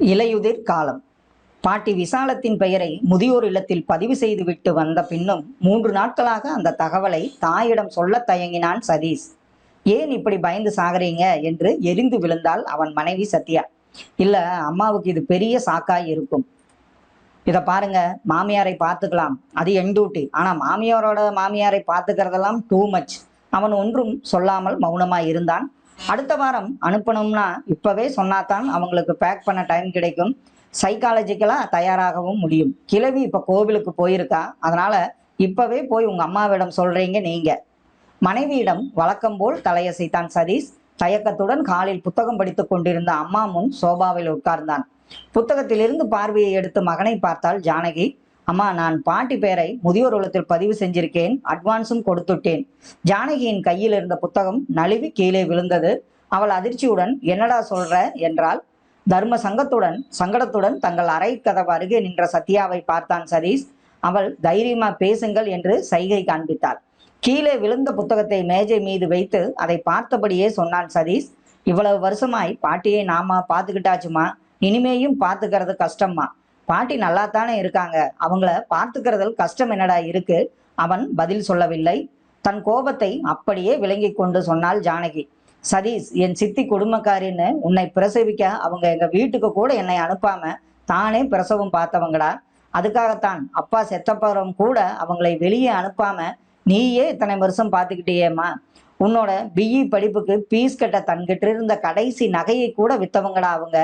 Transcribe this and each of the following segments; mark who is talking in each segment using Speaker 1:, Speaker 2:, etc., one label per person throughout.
Speaker 1: இலையுதிர் காலம். பாட்டி விசாலத்தின் பெயரை முதியோர் இல்லத்தில் பதிவு செய்துவிட்டு வந்த பின்னும் மூன்று நாட்களாக அந்த தகவலை தாயிடம் சொல்லத் தயங்கினான் சதீஷ். ஏன் இப்படி பயந்து சாகுறீங்க? என்று எரிந்து விழுந்தாள் அவன் மனைவி சத்யா. இல்ல அம்மாவுக்கு இது பெரிய சாக்காய் இருக்கும். இதை பாருங்க மாமியாரை பார்த்துக்கலாம். அது என் டியூட்டி ஆனா மாமியாரோட மாமியாரை பார்த்துக்கிறதெல்லாம் டூ மச் அவன் ஒன்றும் சொல்லாமல் மௌனமாய் இருந்தான். அடுத்த வாரம் அனுப்பணும்னா இப்பவே சொன்னாதான் அவங்களுக்கு பேக் பண்ண டைம் கிடைக்கும். சைக்காலஜிக்கலாக தயாராகவும் முடியும். கிழவி இப்போ கோவிலுக்கு போயிருக்கா. அதனால இப்பவே போய் உங்க அம்மாவிடம் சொல்றீங்க நீங்க. மனைவியிடம் வழக்கம் போல் தலையசைத்தான் சதீஷ். தயக்கத்துடன் காலில் புத்தகம் படித்துக் கொண்டிருந்த அம்மா முன் சோபாவில் உட்கார்ந்தான். புத்தகத்திலிருந்து பார்வையை எடுத்து மகனை பார்த்தால் ஜானகி. அம்மா நான் பாட்டி பேரை முதியோர் உலகத்தில் பதிவு செஞ்சிருக்கேன் அட்வான்ஸும் கொடுத்துட்டேன். ஜானகியின் கையில் இருந்த புத்தகம் நழுவி கீழே விழுந்தது. அவள் அதிர்ச்சியுடன் என்னடா சொல்ற? என்றால் தர்ம சங்கத்துடன் சங்கடத்துடன் தங்கள் அறை கதவு அருகே நின்ற சத்யாவை பார்த்தான் சதீஷ். அவள் தைரியமா பேசுங்கள் என்று சைகை காண்பித்தாள். கீழே விழுந்த புத்தகத்தை மேஜை மீது வைத்து அதை பார்த்தபடியே சொன்னான் சதீஷ். இவ்வளவு வருஷமாய் பாட்டியை நாம பார்த்துக்கிட்டாச்சுமா? இனிமேயும் பார்த்துக்கிறது கஷ்டம்மா. பாட்டி நல்லா தானே இருக்காங்க. அவங்கள பார்த்துக்கிறதில் கஷ்டம் என்னடா இருக்கு? அவன் பதில் சொல்லவில்லை. தன் கோபத்தை அப்படியே விளங்கி கொண்டு சொன்னாள் ஜானகி. சதீஷ் என் சித்தி குடும்பக்காரின்னு உன்னை பிரசவிக்க அவங்க எங்க வீட்டுக்கு கூட என்னை அனுப்பாம தானே பிரசவம் பார்த்தவங்கடா. அதுக்காகத்தான் அப்பா செத்தப்பறம் கூட அவங்களை வெளியே அனுப்பாம நீயே இத்தனை வருஷம் பார்த்துக்கிட்டியேம்மா. உன்னோட பிஇ படிப்புக்கு பீஸ் கட்ட தன்கிட்ட இருந்த கடைசி நகையை கூட வித்தவங்கடா அவங்க.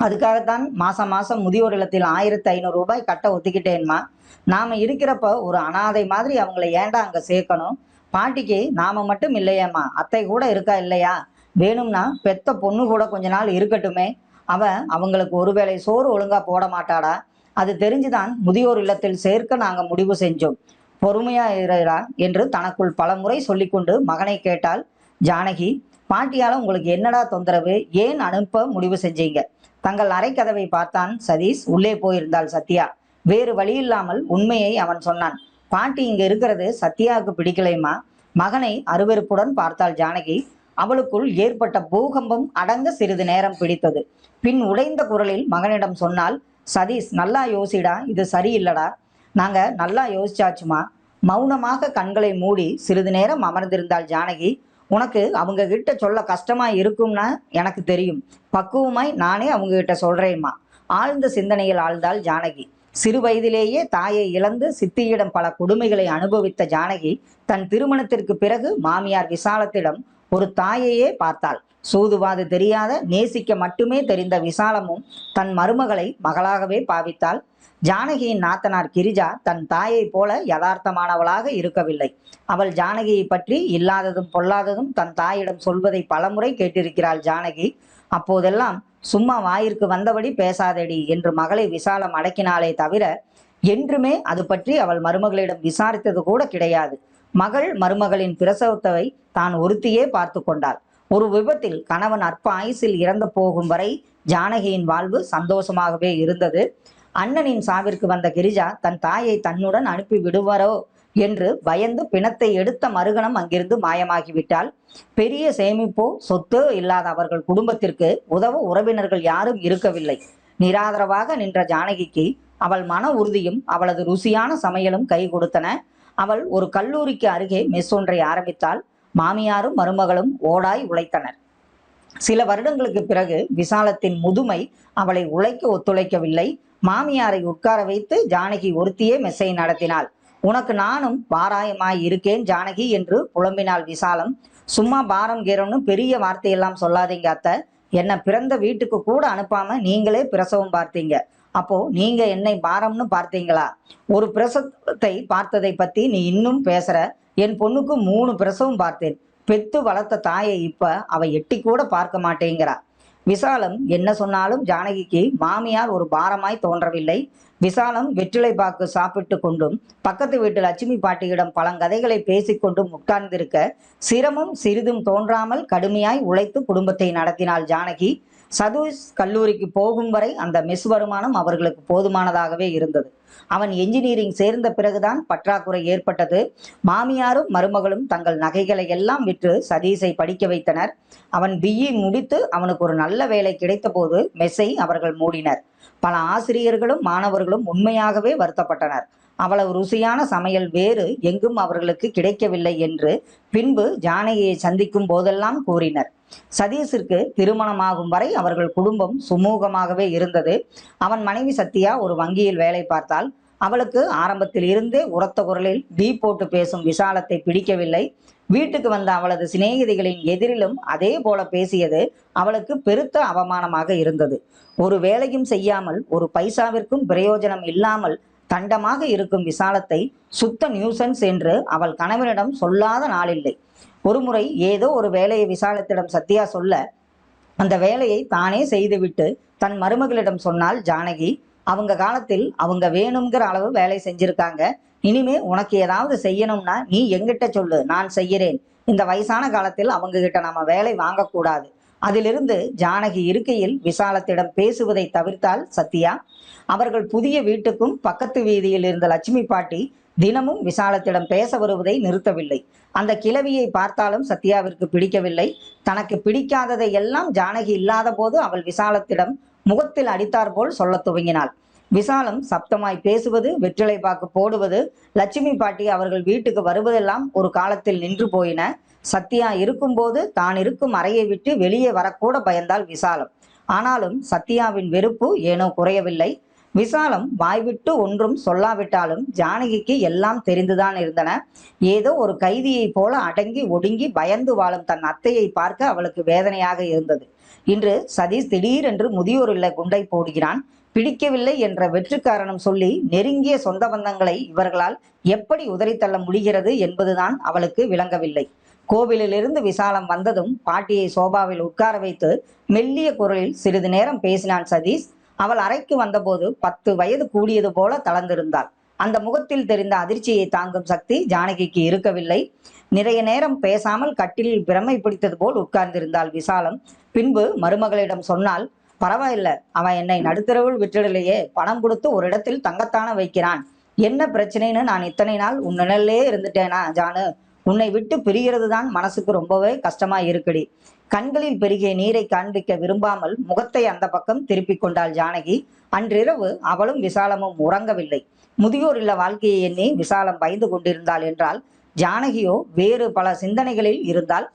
Speaker 1: அதுக்காகத்தான் மாசம் மாசம் முதியோர் இல்லத்தில் ஆயிரத்தி ஐநூறு ரூபாய் கட்ட ஒத்துக்கிட்டேன்மா. நாம இருக்கிறப்ப ஒரு அனாதை மாதிரி அவங்கள ஏன்டா அங்க சேர்க்கணும்? பாட்டிக்கு நாம மட்டும் இல்லையேம்மா. அத்தை கூட இருக்கா இல்லையா? வேணும்னா பெத்த பொண்ணு கூட கொஞ்ச நாள் இருக்கட்டுமே. அவ அவங்களுக்கு ஒருவேளை சோறு ஒழுங்கா போட மாட்டாடா. அது தெரிஞ்சுதான் முதியோர் இல்லத்தில் சேர்க்க நாங்க முடிவு செஞ்சோம். பொறுமையா இருக்கிறா என்று தனக்குள் பலமுறை சொல்லிக்கொண்டு மகனை கேட்டாள். ஜானகி பாட்டியால உங்களுக்கு என்னடா தொந்தரவு? ஏன் அனுப்ப முடிவு செஞ்சீங்க? தங்கள் அறைக்கதவை பார்த்தான் சதீஷ். உள்ளே போயிருந்தாள் சத்யா. வேறு வழி இல்லாமல் உண்மையை அவன் சொன்னான். பாட்டி இங்க இருக்கிறது சத்யாவுக்கு பிடிக்கலைமா மகனை அருவருப்புடன் பார்த்தாள் ஜானகி. அவளுக்குள் ஏற்பட்ட பூகம்பம் அடங்க சிறிது நேரம் பிடித்தது. பின் உடைந்த குரலில் மகனிடம் சொன்னால் சதீஷ் நல்லா யோசிடா. இது சரியில்லடா. நாங்க நல்லா யோசிச்சாச்சுமா. மௌனமாக கண்களை மூடி சிறிது நேரம் அமர்ந்திருந்தாள் ஜானகி. உனக்கு அவங்க கிட்ட சொல்ல கஷ்டமா இருக்கும்னா எனக்கு தெரியும். பக்குவமாய் நானே அவங்க கிட்ட சொல்றேம்மா ஆழ்ந்த சிந்தனையில் ஆழ்ந்தாள் ஜானகி. சிறு வயதிலேயே தாயை இழந்து சித்தியிடம் பல கொடுமைகளை அனுபவித்த ஜானகி தன் திருமணத்திற்கு பிறகு மாமியார் விசாலத்திடம் ஒரு தாயையே பார்த்தாள். சூதுவாது தெரியாத நேசிக்க மட்டுமே தெரிந்த விசாலமும் தன் மருமகளை மகளாகவே பாவித்தாள். ஜானகியின் நாத்தனார் கிரிஜா தன் தாயைப் போல யதார்த்தமானவளாக இருக்கவில்லை. அவள் ஜானகியை பற்றி இல்லாததும் பொல்லாததும் தன் தாயிடம் சொல்வதை பலமுறை கேட்டிருக்கிறாள் ஜானகி. அப்போதெல்லாம் சும்மா வாயிற்கு வந்தபடி பேசாதடி என்று மகளை விசாலம் அடக்கினாலே தவிர என்றுமே அது பற்றி அவள் மருமகளிடம் விசாரித்தது கூட கிடையாது. மகள் மருமகளின் பிரசவத்தவை தான் ஒருத்தியே பார்த்து கொண்டாள். ஒரு விபத்தில் கணவன் அற்ப ஆயுசில் இறந்து போகும் வரை ஜானகியின் வாழ்வு சந்தோஷமாகவே இருந்தது. அண்ணனின் சாவிற்கு வந்த கிரிஜா தன் தாயை தன்னுடன் அனுப்பி விடுவாரோ? என்று பயந்து பிணத்தை எடுத்த மறுகணம் அங்கிருந்து மாயமாகிவிட்டால் பெரிய சேமிப்போ சொத்தோ இல்லாத அவர்கள் குடும்பத்திற்கு உதவ உறவினர்கள் யாரும் இருக்கவில்லை. நிராதரவாக நின்ற ஜானகிக்கு அவள் மன உறுதியும் அவளது ருசியான சமையலும் கை கொடுத்தன. அவள் ஒரு கல்லூரிக்கு அருகே மெஸ் ஒன்றை ஆரம்பித்தாள். மாமியாரும் மருமகளும் ஓடாய் உழைத்தனர். சில வருடங்களுக்கு பிறகு விசாலத்தின் முதுமை அவளை உழைக்க ஒத்துழைக்கவில்லை. மாமியாரை உட்கார வைத்து ஜானகி ஒருத்தியே மெஸ்ஸை நடத்தினாள். உனக்கு நானும் பாராயமாய் இருக்கேன் ஜானகி என்று புலம்பினாள் விசாலம். சும்மா பாரம் கீரம்னு பெரிய வார்த்தையெல்லாம் சொல்லாதீங்க அத்தை. என்னை பிறந்த வீட்டுக்கு கூட அனுப்பாம நீங்களே பிரசவம் பார்த்தீங்க. அப்போ நீங்க என்னை பாரம்னு பார்த்தீங்களா? ஒரு பிரசவத்தை பார்த்ததை பத்தி நீ இன்னும் பேசுற. என் பொண்ணுக்கு மூணு பிரசவம் பார்த்தேன். பெத்து வளர்த்த தாயை இப்ப அவ எட்டி கூட பார்க்க மாட்டேங்கிறா. விசாலம் என்ன சொன்னாலும் ஜானகிக்கு மாமியார் ஒரு பாரமாய் தோன்றவில்லை. விசாலம் வெற்றிலை பாக்கு சாப்பிட்டு கொண்டும் பக்கத்து வீட்டு லட்சுமி பாட்டியிடம் பழங்கதைகளை பேசிக்கொண்டும் உட்கார்ந்திருக்க சிரமம் சிறிதும் தோன்றாமல் கடுமையாய் உழைத்து குடும்பத்தை நடத்தினாள் ஜானகி. சதீஷ் கல்லூரிக்கு போகும் வரை அந்த மெஸ் வருமானம் அவர்களுக்கு போதுமானதாகவே இருந்தது. அவன் என்ஜினியரிங் சேர்ந்த பிறகுதான் பற்றாக்குறை ஏற்பட்டது. மாமியாரும் மருமகளும் தங்கள் நகைகளை எல்லாம் விற்று சதீஷை படிக்க வைத்தனர். அவன் பிஇ e. முடித்து அவனுக்கு ஒரு நல்ல வேலை கிடைத்தபோது மெஸ்ஸை அவர்கள் மூடினர். பல ஆசிரியர்களும் மாணவர்களும் உண்மையாகவே வருத்தப்பட்டனர். அவ்வளவு ருசியான சமையல் வேறு எங்கும் அவர்களுக்கு கிடைக்கவில்லை என்று பின்பு ஜானகியை சந்திக்கும் போதெல்லாம் கூறினர். சதீஷிற்கு திருமணமாகும் வரை அவர்கள் குடும்பம் சுமூகமாகவே இருந்தது. அவன் மனைவி சத்யா ஒரு வங்கியில் வேலை பார்த்தால் அவளுக்கு ஆரம்பத்தில் இருந்தே உரத்த குரலில் டீ போட்டு பேசும் விசாலத்தை பிடிக்கவில்லை. வீட்டுக்கு வந்த அவளது சிநேகிதிகளின் எதிரிலும் அதே போல பேசியது அவளுக்கு பெருத்த அவமானமாக இருந்தது. ஒரு வேலையும் செய்யாமல் ஒரு பைசாவிற்கும் பிரயோஜனம் இல்லாமல் தண்டமாக இருக்கும் விசாலத்தை சுத்த நியூசன்ஸ் என்று அவள் கணவனிடம் சொல்லாத நாளில்லை. ஒருமுறை ஏதோ ஒரு வேலையை விசாலத்திடம் சத்யா சொல்ல அந்த வேலையை தானே செய்துவிட்டு தன் மருமகளிடம் சொன்னால் ஜானகி அவங்க காலத்தில் அவங்க வேணுங்கிற அளவு வேலை செஞ்சிருக்காங்க. இனிமே உனக்கு ஏதாவது செய்யணும்னா நீ எங்கிட்ட சொல்லு நான் செய்கிறேன் இந்த வயசான காலத்தில் அவங்க கிட்ட நம்ம வேலை வாங்கக்கூடாது. அதிலிருந்து ஜானகி இருக்கையில் விசாலத்திடம் பேசுவதை தவிர்த்தால் சத்யா அவர்கள் புதிய வீட்டுக்கும் பக்கத்து வீதியில் இருந்த லட்சுமி பாட்டி தினமும் விசாலத்திடம் பேச வருவதை நிறுத்தவில்லை. அந்த கிழவியை பார்த்தாலும் சத்யாவிற்கு பிடிக்கவில்லை. தனக்கு பிடிக்காததை எல்லாம் ஜானகி இல்லாத போது அவள் விசாலத்திடம் முகத்தில் அடித்தார் போல் துவங்கினாள். விசாலம் சப்தமாய் பேசுவது வெற்றிலை பாக்கு போடுவது லட்சுமி பாட்டி அவர்கள் வீட்டுக்கு வருவதெல்லாம் ஒரு காலத்தில் நின்று போயின. சத்யா இருக்கும்போது தான் இருக்கும் அறையை விட்டு வெளியே வரக்கூட பயந்தாள் விசாலம். ஆனாலும் சத்யாவின் வெறுப்பு ஏனோ குறையவில்லை. விசாலம் வாய்விட்டு ஒன்றும் சொல்லாவிட்டாலும் ஜானகிக்கு எல்லாம் தெரிந்துதான் இருந்தன. ஏதோ ஒரு கைதியைப் போல அடங்கி ஒடுங்கி பயந்து வாழும் தன் அத்தையை பார்க்க அவளுக்கு வேதனையாக இருந்தது. இன்று சதீஷ் திடீரென்று முதியோர் இல்ல குண்டை போடுகிறான். பிடிக்கவில்லை என்ற வெற்றுக்காரணம் சொல்லி நெருங்கிய சொந்த பந்தங்களை இவர்களால் எப்படி உதறித்தள்ள முடிகிறது என்பதுதான் அவளுக்கு விளங்கவில்லை. கோவிலிலிருந்து விசாலம் வந்ததும் பாட்டியை சோபாவில் உட்கார வைத்து மெல்லிய குரலில் சிறிது நேரம் பேசினான் சதீஷ். அவள் அறைக்கு வந்தபோது பத்து வயது கூடியது போல தளர்ந்திருந்தாள். அந்த முகத்தில் தெரிந்த அதிர்ச்சியை தாங்கும் சக்தி ஜானகிக்கு இருக்கவில்லை. நிறைய நேரம் பேசாமல் கட்டிலில் பிரமை பிடித்தது போல் உட்கார்ந்திருந்தாள் விசாலம். பின்பு மருமகளிடம் சொன்னால் பரவாயில்ல அவன் என்னை நடுத்தரவில் விட்டுடலையே. பணம் கொடுத்து ஒரு இடத்தில் தங்கத்தான வைக்கிறான். என்ன பிரச்சனைன்னு நான் இத்தனை நாள் உன் நிழல்லே இருந்துட்டேனா ஜானு? உன்னை விட்டு பிரிகிறது தான் மனசுக்கு ரொம்பவே கஷ்டமா இருக்குடி. கண்களில் பெருகிய நீரை காண்பிக்க விரும்பாமல் முகத்தை அந்த பக்கம் திருப்பிக் கொண்டாள் ஜானகி. அன்றிரவு அவளும் விசாலமும் உறங்கவில்லை. முதியோர் இல்ல வாழ்க்கையை எண்ணி விசாலம் பயந்து கொண்டிருந்தாள் என்றால் ஜானகியோ வேறு பல சிந்தனைகளில் இருந்தால்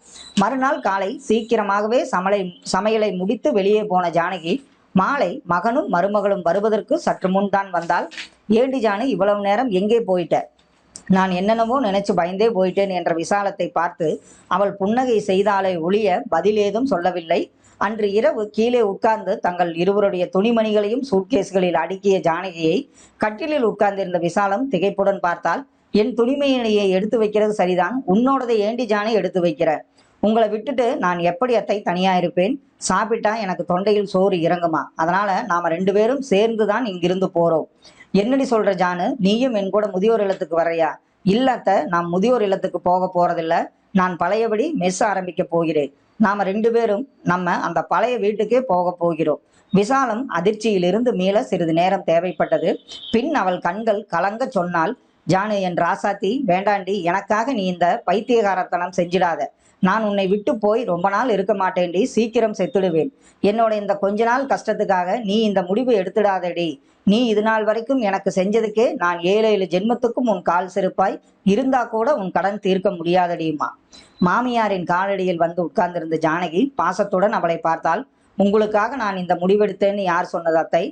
Speaker 1: மறுநாள் காலை சீக்கிரமாகவே சமலை சமையலை முடித்து வெளியே போன ஜானகி மாலை மகனும் மருமகளும் வருவதற்கு சற்று முன் தான் வந்தால் ஏண்டி ஜானு இவ்வளவு நேரம் எங்கே போயிட்ட? நான் என்னென்னவோ நினைச்சு பயந்தே போயிட்டேன் என்ற விசாலத்தை பார்த்து அவள் புன்னகை செய்தாலே ஒழிய பதில் ஏதும் சொல்லவில்லை. அன்று இரவு கீழே உட்கார்ந்து தங்கள் இருவருடைய துணிமணிகளையும் சூட்கேஸ்களில் அடுக்கிய ஜானகியை கட்டிலில் உட்கார்ந்திருந்த விசாலம் திகைப்புடன் பார்த்தால் என் துணிமணியை எடுத்து வைக்கிறது சரிதான். உன்னோடதை ஏண்டி ஜானை எடுத்து வைக்கிற? உங்களை விட்டுட்டு நான் எப்படி அத்தை தனியா இருப்பேன்? சாப்பிட்டா எனக்கு தொண்டையில் சோறு இறங்குமா? அதனால நாம ரெண்டு பேரும் சேர்ந்து தான் இங்கிருந்து போறோம். என்னடி சொல்ற ஜானு? நீயும் என் கூட முதியோர் இல்லத்துக்கு வரையா இல்லாத்த நான் முதியோர் இல்லத்துக்கு போக போறதில்ல. நான் பழையபடி மெஸ் ஆரம்பிக்க போகிறேன். நாம ரெண்டு பேரும் நம்ம அந்த பழைய வீட்டுக்கே போக போகிறோம். விசாலம் அதிர்ச்சியிலிருந்து மீள சிறிது நேரம் தேவைப்பட்டது. பின் அவள் கண்கள் கலங்க சொன்னால் ஜானு என் ராசாத்தி வேண்டாண்டி எனக்காக நீ இந்த பைத்தியகாரத்தனம் செஞ்சிடாத. நான் உன்னை விட்டு போய் ரொம்ப நாள் இருக்க மாட்டேன்டி சீக்கிரம் செத்துடுவேன். என்னோட இந்த கொஞ்ச நாள் கஷ்டத்துக்காக நீ இந்த முடிவு எடுத்துடாதடி. நீ இது நாள் வரைக்கும் எனக்கு செஞ்சதுக்கே நான் ஏழு ஏழு ஜென்மத்துக்கும் உன் கால் செருப்பாய் இருந்தா கூட உன் கடன் தீர்க்க முடியாதடியுமா. மாமியாரின் காலடியில் வந்து உட்கார்ந்திருந்த ஜானகி பாசத்துடன் அவளை பார்த்தால் உங்களுக்காக நான் இந்த முடிவெடுத்தேன்னு யார் சொன்னது அத்தை?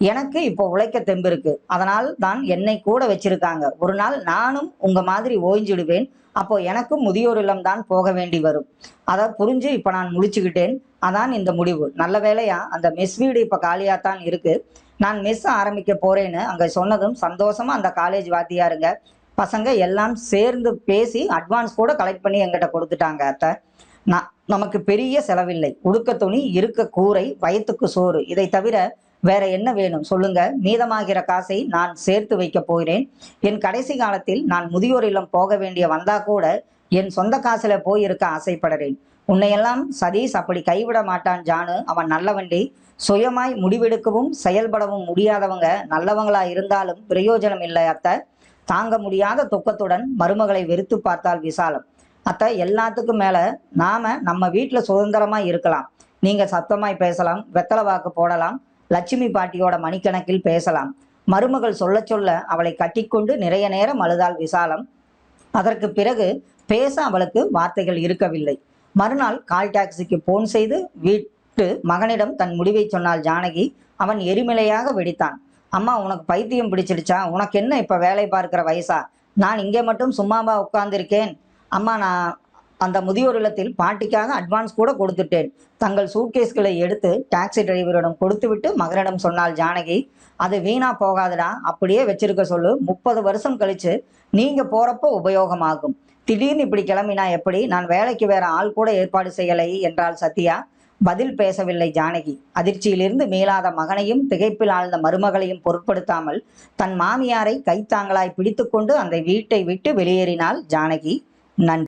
Speaker 1: எனக்கு இப்போ உழைக்க தெம்பு இருக்கு. அதனால் தான் என்னை கூட வச்சிருக்காங்க. ஒரு நாள் நானும் உங்க மாதிரி ஓய்ஞ்சிடுவேன். அப்போ எனக்கும் முதியோர் இல்லம் தான் போக வேண்டி வரும். அதை புரிஞ்சு இப்போ நான் முடிச்சுக்கிட்டேன். அதான் இந்த முடிவு. நல்ல வேலையா அந்த மெஸ் வீடு இப்போ காலியாக தான் இருக்கு. நான் மெஸ் ஆரம்பிக்க போறேன்னு அங்கே சொன்னதும் சந்தோஷமா அந்த காலேஜ் வாத்தியாருங்க பசங்க எல்லாம் சேர்ந்து பேசி அட்வான்ஸ் கூட கலெக்ட் பண்ணி எங்கிட்ட கொடுத்துட்டாங்க அத்தை. நான் நமக்கு பெரிய செலவில்லை. உடுக்க துணி இருக்க கூரை வயிற்றுக்கு சோறு. இதை தவிர வேற என்ன வேணும்? சொல்லுங்க. மீதமாகிற காசை நான் சேர்த்து வைக்க போகிறேன். என் கடைசி காலத்தில் நான் முதியோர் இல்லம் போக வேண்டிய வந்தா கூட என் சொந்த காசுல போய் இருக்க ஆசைப்படுறேன். உன்னையெல்லாம் சதீஷ் அப்படி கைவிட மாட்டான் ஜானு. அவன் நல்லவண்டி சுயமாய் முடிவெடுக்கவும் செயல்படவும் முடியாதவங்க நல்லவங்களா இருந்தாலும் பிரயோஜனம் இல்லை அத்தை. தாங்க முடியாத துக்கத்துடன் மருமகளை வெறுத்து பார்த்தால் விசாலம். அத்தை எல்லாத்துக்கும் மேல நாம நம்ம வீட்டுல சுதந்திரமா இருக்கலாம். நீங்க சத்தமாய் பேசலாம் வெத்தலை வாக்கு போடலாம் லட்சுமி பாட்டியோட மணிக்கணக்கில் பேசலாம். மருமகள் சொல்ல சொல்ல அவளை கட்டிக்கொண்டு நிறைய நேரம் அழுதாள் விசாலம். அதற்கு பிறகு பேச அவளுக்கு வார்த்தைகள் இருக்கவில்லை. மறுநாள் கால் டாக்ஸிக்கு போன் செய்து விட்டு மகனிடம் தன் முடிவை சொன்னாள் ஜானகி. அவன் எரிமலையாக வெடித்தான். அம்மா உனக்கு பைத்தியம் பிடிச்சிடுச்சா? உனக்கு என்ன இப்போ வேலை பார்க்கிற வயசா? நான் இங்கே மட்டும் சும்மாவா உட்கார்ந்திருக்கேன். அம்மா நான் அந்த முதியோர் இல்லத்தில் பாட்டிக்காக அட்வான்ஸ் கூட கொடுத்துட்டேன். தங்கள் சூட்கேஸ்களை எடுத்து டாக்ஸி டிரைவரிடம் கொடுத்துவிட்டு மகனிடம் சொன்னால் ஜானகி அது வீணா போகாதுடா. அப்படியே வச்சிருக்க சொல்லு. முப்பது வருஷம் கழிச்சு நீங்க போறப்போ உபயோகமாகும். திடீர்னு இப்படி கிளம்பினா எப்படி? நான் வேலைக்கு வேற ஆள் கூட ஏற்பாடு செய்யலை என்றால் சத்யா. பதில் பேசவில்லை ஜானகி. அதிர்ச்சியிலிருந்து மீளாத மகனையும் திகைப்பில் ஆழ்ந்த மருமகளையும் பொருட்படுத்தாமல் தன் மாமியாரை கைத்தாங்களாய் பிடித்துக்கொண்டு அந்த வீட்டை விட்டு வெளியேறினாள் ஜானகி. நன்றி.